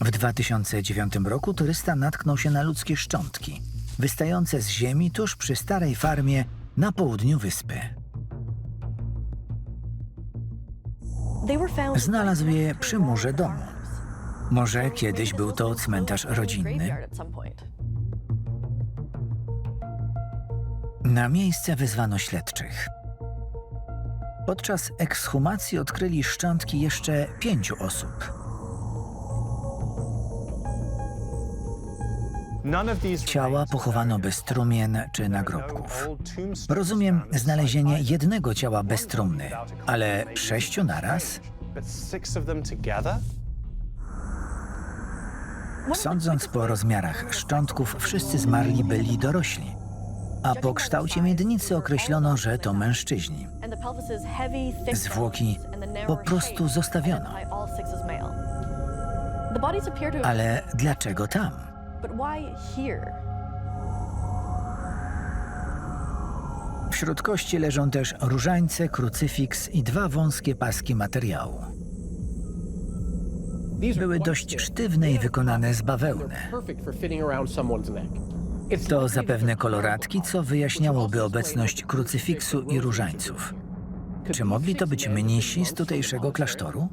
W 2009 roku turysta natknął się na ludzkie szczątki, wystające z ziemi tuż przy starej farmie na południu wyspy. Znalazł je przy murze domu. Może kiedyś był to cmentarz rodzinny? Na miejsce wezwano śledczych. Podczas ekshumacji odkryli szczątki jeszcze pięciu osób. Ciała pochowano bez trumien czy nagrobków. Rozumiem znalezienie jednego ciała bez trumny, ale sześciu naraz? Sądząc po rozmiarach szczątków, wszyscy zmarli byli dorośli, a po kształcie miednicy określono, że to mężczyźni. Zwłoki po prostu zostawiono. Ale dlaczego tam? Wśród kości leżą też różańce, krucyfiks i dwa wąskie paski materiału. Były dość sztywne i wykonane z bawełny. To zapewne koloratki, co wyjaśniałoby obecność krucyfiksu i różańców. Czy mogli to być mnisi z tutejszego klasztoru?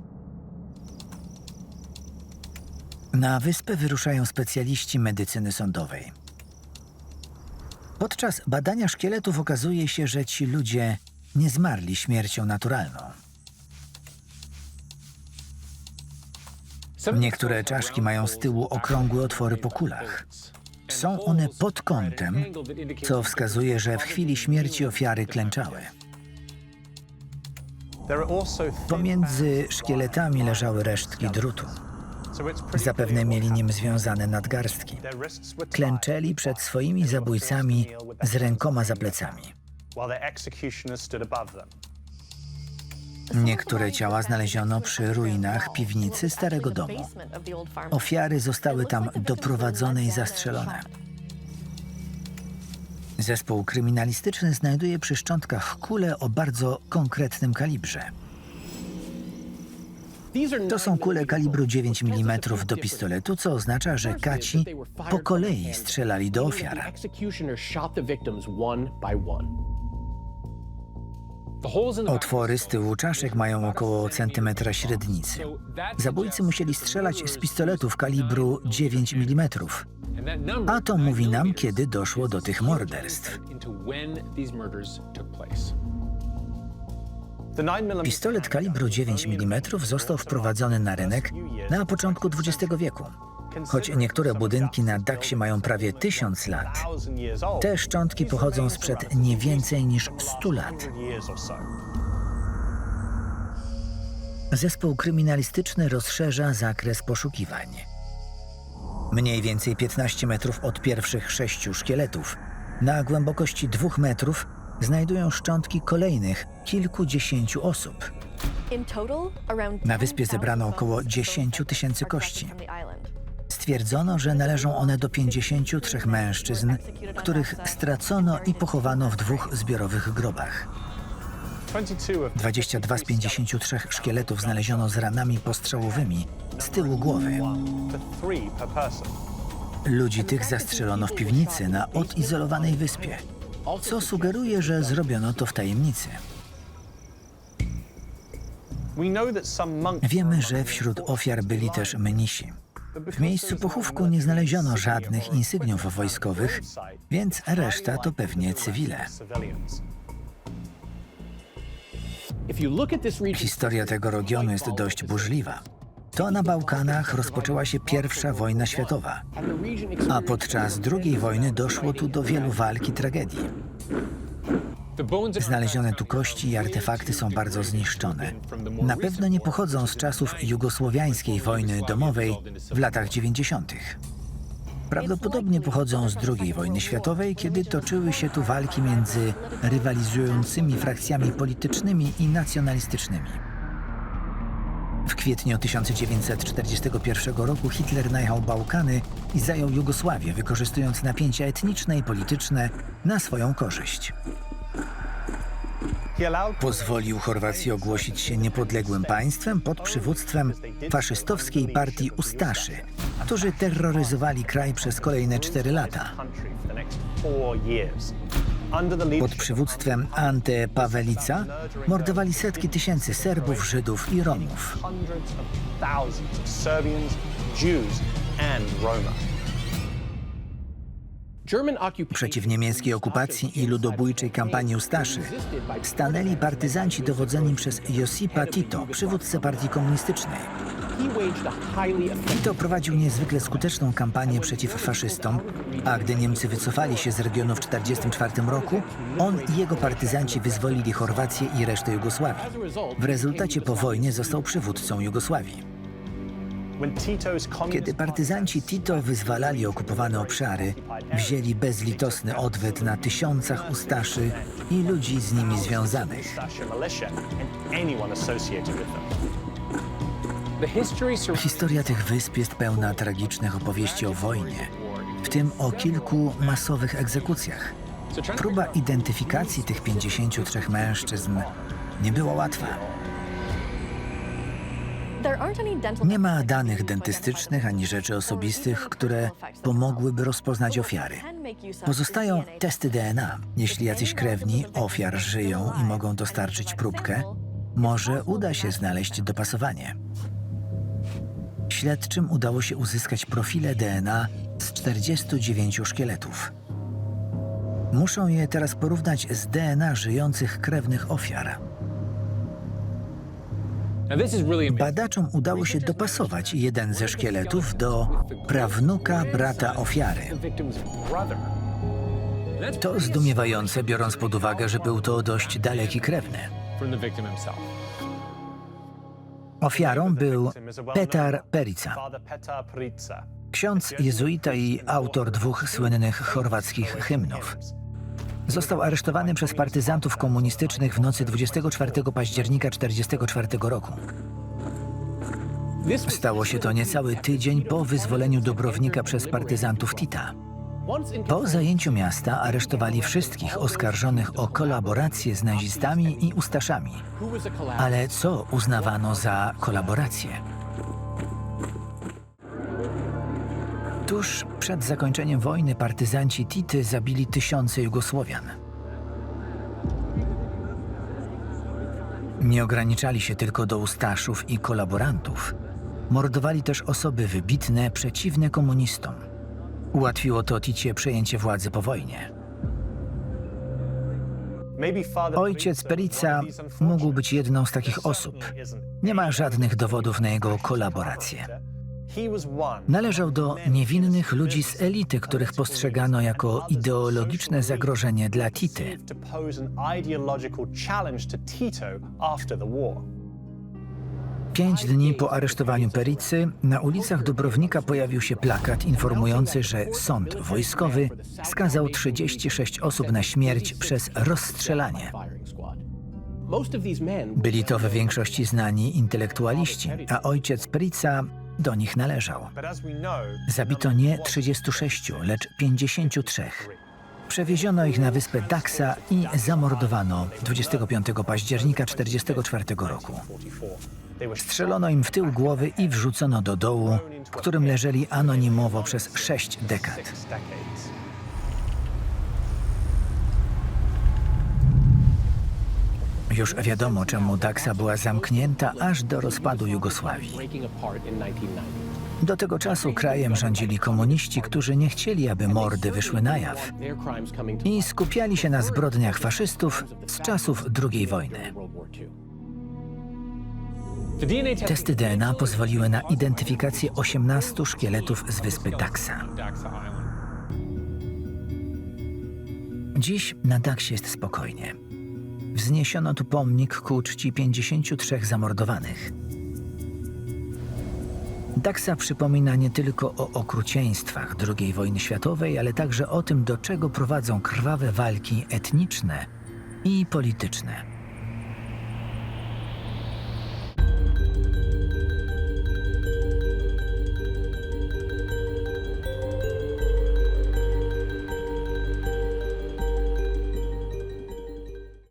Na wyspę wyruszają specjaliści medycyny sądowej. Podczas badania szkieletów okazuje się, że ci ludzie nie zmarli śmiercią naturalną. Niektóre czaszki mają z tyłu okrągłe otwory po kulach. Są one pod kątem, co wskazuje, że w chwili śmierci ofiary klęczały. Pomiędzy szkieletami leżały resztki drutu. Zapewne mieli nim związane nadgarstki. Klęczeli przed swoimi zabójcami z rękoma za plecami. Niektóre ciała znaleziono przy ruinach piwnicy starego domu. Ofiary zostały tam doprowadzone i zastrzelone. Zespół kryminalistyczny znajduje przy szczątkach kule o bardzo konkretnym kalibrze. To są kule kalibru 9 mm do pistoletu, co oznacza, że kaci po kolei strzelali do ofiar. Otwory z tyłu czaszek mają około centymetra średnicy. Zabójcy musieli strzelać z pistoletów kalibru 9 mm. A to mówi nam, kiedy doszło do tych morderstw. Pistolet kalibru 9 mm został wprowadzony na rynek na początku XX wieku. Choć niektóre budynki na Daksie mają prawie tysiąc lat, te szczątki pochodzą sprzed nie więcej niż 100 lat. Zespół kryminalistyczny rozszerza zakres poszukiwań. Mniej więcej 15 metrów od pierwszych sześciu szkieletów, na głębokości dwóch metrów, znajdują szczątki kolejnych kilkudziesięciu osób. Na wyspie zebrano około 10 tysięcy kości. Stwierdzono, że należą one do 53 mężczyzn, których stracono i pochowano w dwóch zbiorowych grobach. 22 z 53 szkieletów znaleziono z ranami postrzałowymi z tyłu głowy. Ludzi tych zastrzelono w piwnicy na odizolowanej wyspie, co sugeruje, że zrobiono to w tajemnicy. Wiemy, że wśród ofiar byli też mnisi. W miejscu pochówku nie znaleziono żadnych insygniów wojskowych, więc reszta to pewnie cywile. Historia tego regionu jest dość burzliwa. To na Bałkanach rozpoczęła się pierwsza wojna światowa, a podczas II wojny doszło tu do wielu walk i tragedii. Znalezione tu kości i artefakty są bardzo zniszczone. Na pewno nie pochodzą z czasów jugosłowiańskiej wojny domowej w latach 90. Prawdopodobnie pochodzą z II wojny światowej, kiedy toczyły się tu walki między rywalizującymi frakcjami politycznymi i nacjonalistycznymi. W kwietniu 1941 roku Hitler najechał Bałkany i zajął Jugosławię, wykorzystując napięcia etniczne i polityczne na swoją korzyść. Pozwolił Chorwacji ogłosić się niepodległym państwem pod przywództwem faszystowskiej partii Ustaszy, którzy terroryzowali kraj przez kolejne cztery lata. Pod przywództwem Ante Pawelica mordowali setki tysięcy Serbów, Żydów i Romów. Przeciw niemieckiej okupacji i ludobójczej kampanii Ustaszy stanęli partyzanci dowodzeni przez Josipa Tito, przywódcę partii komunistycznej. Tito prowadził niezwykle skuteczną kampanię przeciw faszystom, a gdy Niemcy wycofali się z regionu w 1944 roku, on i jego partyzanci wyzwolili Chorwację i resztę Jugosławii. W rezultacie po wojnie został przywódcą Jugosławii. Kiedy partyzanci Tito wyzwalali okupowane obszary, wzięli bezlitosny odwet na tysiącach Ustaszy i ludzi z nimi związanych. Historia tych wysp jest pełna tragicznych opowieści o wojnie, w tym o kilku masowych egzekucjach. Próba identyfikacji tych 53 mężczyzn nie była łatwa. Nie ma danych dentystycznych ani rzeczy osobistych, które pomogłyby rozpoznać ofiary. Pozostają testy DNA. Jeśli jacyś krewni ofiar żyją i mogą dostarczyć próbkę, może uda się znaleźć dopasowanie. Śledczym udało się uzyskać profile DNA z 49 szkieletów. Muszą je teraz porównać z DNA żyjących krewnych ofiar. Badaczom udało się dopasować jeden ze szkieletów do prawnuka brata ofiary. To zdumiewające, biorąc pod uwagę, że był to dość daleki krewny. Ofiarą był Petar Perica, ksiądz jezuita i autor dwóch słynnych chorwackich hymnów. Został aresztowany przez partyzantów komunistycznych w nocy 24 października 1944 roku. Stało się to niecały tydzień po wyzwoleniu Dubrownika przez partyzantów Tita. Po zajęciu miasta aresztowali wszystkich oskarżonych o kolaborację z nazistami i Ustaszami. Ale co uznawano za kolaborację? Tuż przed zakończeniem wojny partyzanci Tity zabili tysiące Jugosłowian. Nie ograniczali się tylko do Ustaszów i kolaborantów. Mordowali też osoby wybitne, przeciwne komunistom. Ułatwiło to Ticie przejęcie władzy po wojnie. Ojciec Perica mógł być jedną z takich osób. Nie ma żadnych dowodów na jego kolaborację. Należał do niewinnych ludzi z elity, których postrzegano jako ideologiczne zagrożenie dla Tity. Pięć dni po aresztowaniu Pericy na ulicach Dubrownika pojawił się plakat informujący, że sąd wojskowy skazał 36 osób na śmierć przez rozstrzelanie. Byli to w większości znani intelektualiści, a ojciec Perica do nich należał. Zabito nie 36, lecz 53. Przewieziono ich na wyspę Daxa i zamordowano 25 października 1944 roku. 44. They were Strzelono im w tył głowy i wrzucono do dołu, w którym leżeli anonimowo przez sześć dekad. Już wiadomo, czemu Daxa była zamknięta aż do rozpadu Jugosławii. Do tego czasu krajem rządzili komuniści, którzy nie chcieli, aby mordy wyszły na jaw i skupiali się na zbrodniach faszystów z czasów II wojny. Testy DNA pozwoliły na identyfikację 18 szkieletów z wyspy Daxa. Dziś na Daxie jest spokojnie. Wzniesiono tu pomnik ku czci 53 zamordowanych. Daxa przypomina nie tylko o okrucieństwach II wojny światowej, ale także o tym, do czego prowadzą krwawe walki etniczne i polityczne.